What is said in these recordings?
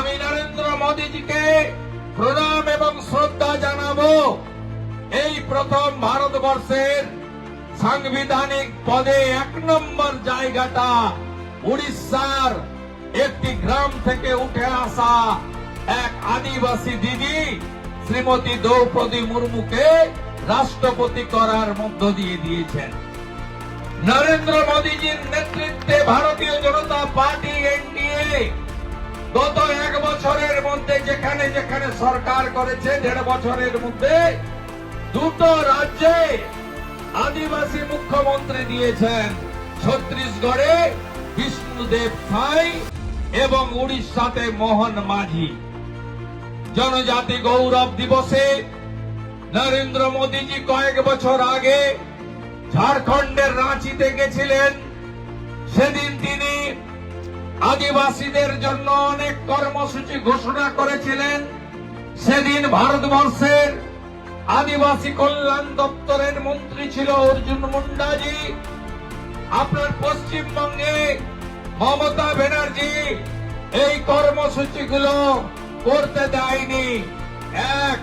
আমি নরেন্দ্র মোদীজিকে প্রণাম এবং শ্রদ্ধা জানাব। এই প্রথম ভারতবর্ষের সাংবিধানিক পদে এক নম্বর জায়গাটা উড়িষ্যার একটি গ্রাম থেকে উঠে আসা এক আদিবাসী দিদি, শ্রীমতী দ্রৌপদী মুর্মুকে রাষ্ট্রপতি করার মধ্য দিয়ে দিয়েছেন। নরেন্দ্র মোদীজির নেতৃত্বে ভারতীয় জনতা পার্টি এনডিএ গত এক বছরের মধ্যে, যেখানে যেখানে সরকার করেছে, দেড় বছরের মধ্যে দুটো রাজ্যে আদিবাসী মুখ্যমন্ত্রী দিয়েছেন। ছত্তিশগড়ে বিষ্ণুদেব সাই এবং উড়িষ্যাতে মোহন মাঝি। জনজাতি গৌরব দিবসে নরেন্দ্র মোদীজি কয়েক বছর আগে ঝাড়খণ্ডের রাঁচিতে গেছিলেন। সেদিন আদিবাসীদের জন্য অনেক কর্মসূচি ঘোষণা করেছিলেন। সেদিন ভারতবর্ষের আদিবাসী কল্যাণ দপ্তরের মন্ত্রী ছিল অর্জুন মুন্ডাজি। আপনার পশ্চিমবঙ্গে মমতা ব্যানার্জি এই কর্মসূচিগুলো করতে দেয়নি। এক,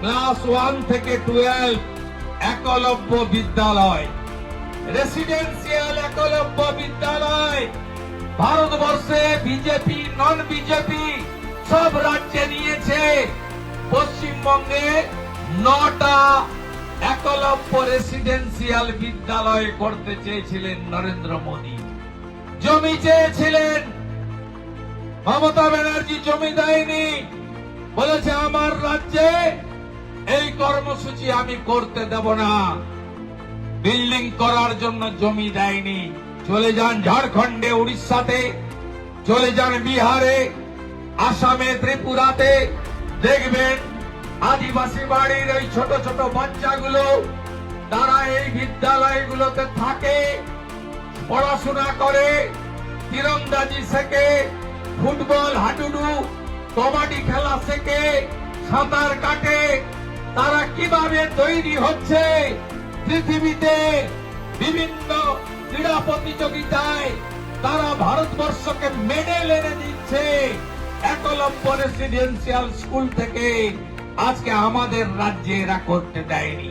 ক্লাস ওয়ান থেকে টুয়েলভ একলব্য বিদ্যালয়। রেসিডেন্সিয়াল একলব্য বিদ্যালয় ভারতবর্ষে বিজেপি, নন বিজেপি সব রাজ্যে নিয়েছে। পশ্চিমবঙ্গে নটা একলব্য রেসিডেন্সিয়াল বিদ্যালয় করতে চেয়েছিলেন নরেন্দ্র মোদী। জমি চেয়েছিলেন। মমতা ব্যানার্জি জমি দেয়নি। বলেছে, আমার রাজ্যে এই কর্মসূচি আমি করতে দেব না। বিল্ডিং করার জন্য জমি দেয়নি। চলে যান ঝাড়খণ্ডে, উড়িষ্যাতে, চলে যান বিহারে, আসামে, ত্রিপুরাতে। দেখবেন আদিবাসী বাড়ির ওই ছোট ছোট বাচ্চাগুলো, তারা এই বিদ্যালয়গুলোতে থাকে, পড়াশোনা করে, তীরন্দাজি শেখে, ফুটবল, হাডুডু, কবাডি খেলা শেখে, সাঁতার কাটে। তারা কীভাবে তৈরি হচ্ছে পৃথিবীতে? বিভিন্ন ক্রীড়া প্রতিযোগিতায় তারা ভারতবর্ষকে মেডেল এনে দিচ্ছে। একলব্য রেসিডেন্সিয়াল স্কুল থেকে। আজকে আমাদের রাজ্যে এরা করতে দেয়নি।